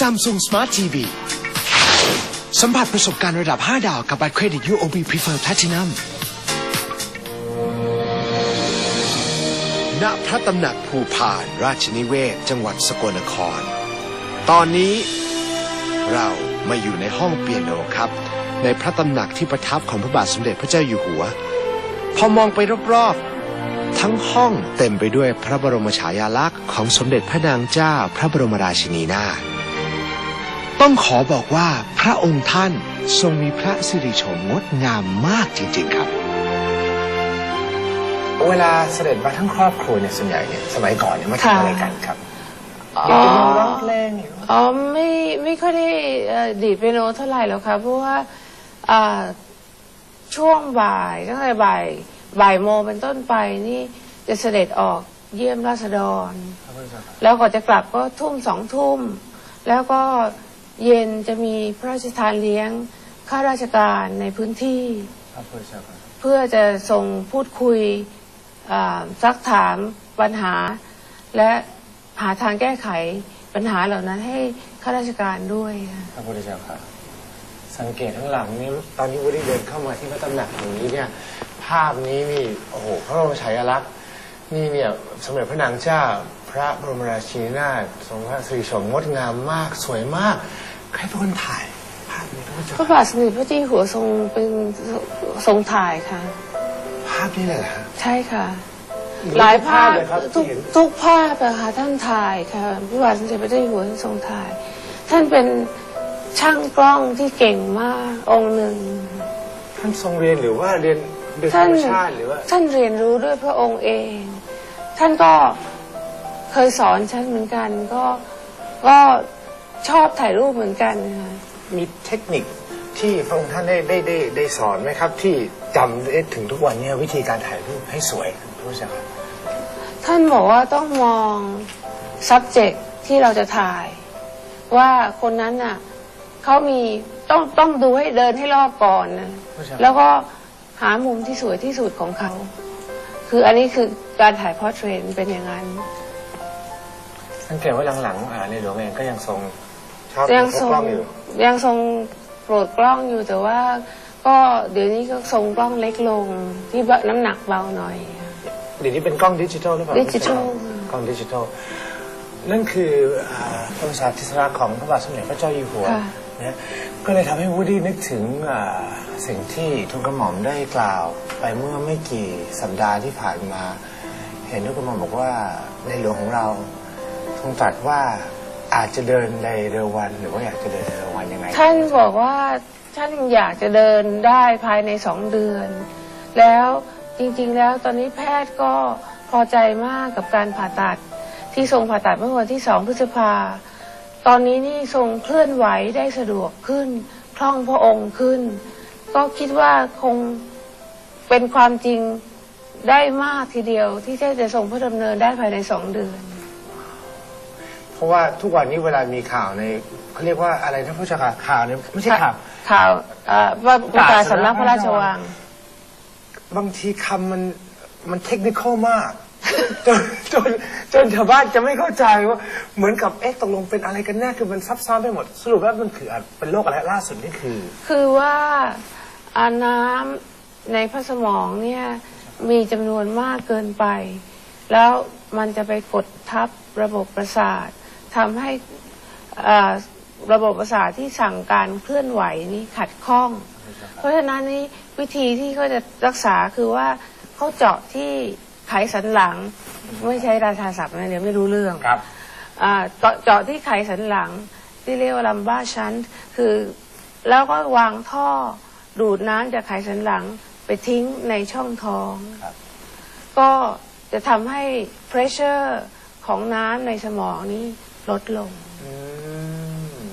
Samsung Smart TV สัมผัสประสบการณ์ระดับ 5 ดาวกับบัตรเครดิต UOB Preferred Platinum ณพระตำหนักภูพานราชนิเวศจังหวัดสกลนคร ตอนนี้เรามาอยู่ในห้องเปียโนครับ ในพระตำหนักที่ประทับของพระบาทสมเด็จพระเจ้าอยู่หัว พอมองไปรอบๆ ทั้งห้องเต็มไปด้วยพระบรมฉายาลักษณ์ของสมเด็จพระนางเจ้าพระบรมราชินีนาถ ต้องขอบอกว่าพระองค์ท่านทรงมีพระสิริโฉมงดงามมากจริงๆครับ เวลาเสด็จมาทั้งครอบครัวเนี่ยส่วนใหญ่เนี่ยสมัยก่อนเนี่ยมาทำอะไรกันครับอ๋อเปียโนร้องเพลงหรือว่าอ๋อไม่ไม่ค่อยได้เอ่อดีดเปียโนเท่าไหร่หรอกค่ะเพราะว่าอ่าช่วงบ่ายตั้งแต่บ่ายบ่ายโมงเป็นต้นไปนี่จะเสด็จออกเยี่ยมราษฎร แล้วก่อนจะกลับก็ทุ่มสองทุ่ม แล้วก็ เย็นจะมีพระราชทานเลี้ยงข้าราชการในพื้นที่เพื่อจะส่งพูดคุยอ่าซักถามปัญหา และหาทางแก้ไขปัญหาเหล่านั้นให้ข้าราชการด้วยค่ะ พระพุทธเจ้าค่ะ สังเกตข้างหลังนี้ตอนที่วุฒิเดินเข้ามาที่พระตำหนักแห่งนี้เนี่ยภาพนี้นี่โอ้โหพระบรมฉายาลักษณ์นี่เนี่ยสมเด็จพระนางเจ้าพ ระบรมราชินีนาถทรงพระสิริโฉมงดงามมากสวยมาก ใครเป็นคนถ่าย ภาพนี้พระพุทธเจ้าพระบาทสมเด็จพระเจ้าอยู่หัวทรงเป็นทรงถ่ายค่ะ ภาพนี้เลยเหรอฮะ ใช่ค่ะหรือหลายภาพเลยครับทุกที่เห็น ทุกภาพอะค่ะท่านถ่ายค่ะพระบาทสมเด็จพระเจ้าอยู่หัวท่านทรงถ่าย ท่านเป็นช่างกล้องที่เก่งมากองค์หนึ่ง ท่านทรงเรียนหรือว่าเรียนโดยธรท่านรมชาติหรือว่าท่านเรียนรู้ด้วยพระองค์เอง ท่านก็ เคยสอนฉันเหมือนกันก็ก็ชอบถ่ายรูปเหมือนกันค่ะ มีเทคนิคที่พระองค์ท่านได้ได้ได้ได้สอนไหมครับ ที่จำได้ถึงทุกวันเนี้วิธีการถ่ายรูปให้สวยพระพุทธเจ้าค่ะท่านบอกว่าต้องมอง subject ที่เราจะถ่าย ว่าคนนั้นน่ะเขามีต้องต้องดูให้เดินให้รอบก่อนนะแล้วก็หามุมที่สวยที่สุดของเขา คืออันนี้คือการถ่ายพอร์เทรตเป็นอย่างนั้น สังเกตว่าหลังๆอ่าในหลวงเองก็ยังทรงชอบยังพกทรงกล้องอยู่ ยังทรงโปรดกล้องอยู่แต่ว่า ก็เดี๋ยวนี้ก็ทรงกล้องเล็กลงที่เบาน้ำหนักเบาหน่อย เดี๋ยวนี้เป็นกล้องดิจิทัลหรือเปล่าดิจิทัล กล้องดิจิทัล นั่นคืออ่าพระบรมสารีระของพระบาทสมเด็จพระเจ้าอยู่หัวค่ะ นะก็เลยทำให้วูดดี้นึกถึงอ่าสิ่งที่ทุนกระหม่อมได้กล่าว ไปเมื่อไม่กี่สัปดาห์ที่ผ่านมา เห็นทุนกระหม่อมบอกว่าในหลวงของเรา ทรงตรัสว่าอาจจะเดินในเร็ววันหรือว่าอยากจะเดินในเร็ววันยังไง ท่านบอกว่าท่านอยากจะเดินได้ภายในสองเดือน แล้วจริงๆแล้วตอนนี้แพทย์ก็พอใจมากกับการผ่าตัดที่ทรงผ่าตัดเมื่อวันที่สองพฤษภา ตอนนี้นี่ทรงเคลื่อนไหวได้สะดวกขึ้น คล่องพระองค์ขึ้น ก็คิดว่าคงเป็นความจริงได้มากทีเดียวที่จะทรงพระดำเนินได้ภายในสองเดือน ราะว่าทุกวันนี้เวลามีข่าวในเขาเรียกว่าอะไรนะผู้ชาค่ะข่าวเนี่ยไม่ใช่ข่าว ข่าวเอ่อว่าประกาศสำนักพระราชวัง บางทีคำมันมันเทคนิคอลมากจนจนจนชาวบ้านจะไม่เข้าใจว่าเหมือนกับเอ๊ะตกลงเป็นอะไรกันแน่คือมันซับซ้อนไปหมด สรุปแล้วมันคืออะไรเป็นโรคอะไรล่าสุดนี่คือ คือว่าอาน้ำในพระสมองเนี่ยมีจำนวนมากเกินไป แล้วมันจะไปกดทับระบบประสาท ทำให้อ่าระบบประสาทที่สั่งการเคลื่อนไหวนี้ขัดข้อง เพราะฉะนั้นนี่วิธีที่เขาจะรักษาคือว่าเขาเจาะที่ไขสันหลัง ไม่ใช้ราชาศัพท์นะเดี๋ยวไม่รู้เรื่องครับอ่าเจาะเจาะที่ไขสันหลัง ที่เรียกว่าลัมบ้าชันคือ แล้วก็วางท่อดูดน้ำจากไขสันหลังไปทิ้งในช่องท้องครับก็จะทำให้ pressure ของน้ำในสมองนี้ ลดลงอืม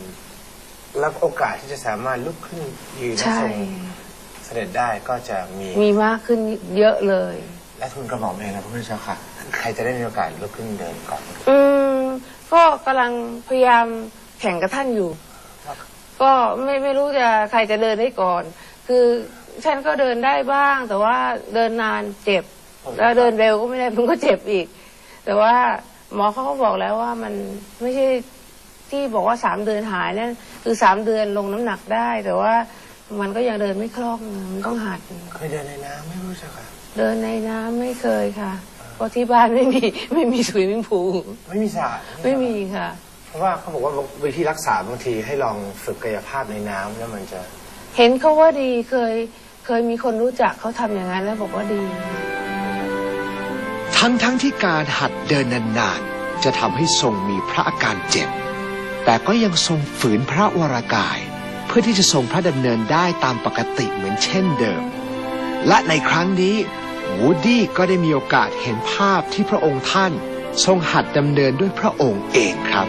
แล้วโอกาสที่จะสามารถลุกขึ้นยืนและใช่ ทรงเสด็จได้ก็จะมี มีมากขึ้นเยอะเลย และทุนกระหม่อมเองนะพระพุทธเจ้าค่ะ ใครจะได้มีโอกาสลุกขึ้นเดินก่อน อืม ก็กำลังพยายามแข่งกับท่านอยู่ ครับ ก็ไม่ไม่รู้จะใครจะเดินได้ก่อน คือฉันก็เดินได้บ้าง แต่ว่าเดินนานเจ็บ แล้วเดินเร็วก็ไม่ได้มันก็เจ็บอีก แต่ว่า หมอเขาก็บอกแล้วว่ามันไม่ใช่ที่บอกว่าสามเดือนหายนั่นคือสามเดือนลงน้ำหนักได้ แต่ว่ามันก็ยังเดินไม่คล่องมันต้องหัด เคยเดินในน้ำไม่รู้จักค่ะเดินในน้ำไม่เคยค่ะ เพราะที่บ้านไม่มีไม่มีสวิมมิ่งพูลไม่มีสระไม่มีค่ะ เพราะว่าเขาบอกว่าวิธีรักษาบางทีให้ลองฝึกกายภาพในน้ำแล้วมันจะ เห็นเขาว่าดีเคยเคยมีคนรู้จักเขาทำอย่างนั้นแล้วบอกว่าดี ทั้งทั้งที่การหัดเดินนานๆ จะทำให้ทรงมีพระอาการเจ็บ แต่ก็ยังทรงฝืนพระวรากาย เพื่อที่จะทรงพระดำเนินได้ตามปกติเหมือนเช่นเดิม และในครั้งนี้วูดดี้ก็ได้มีโอกาสเห็นภาพที่พระองค์ท่านทรงหัดดำเนินด้วยพระองค์เองครับ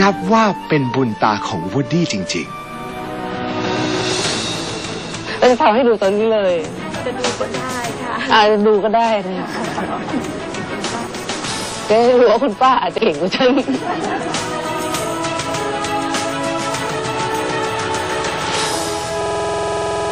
นับว่าเป็นบุญตาของวูดดี้จริง ๆเราจะทำให้ดูตอนนี้เลย จะดูก็ได้ค่ะ อาจจะดูก็ได้นะจะได้รู้ว่าคุณป้าอาจจะเก่งกว่าฉัน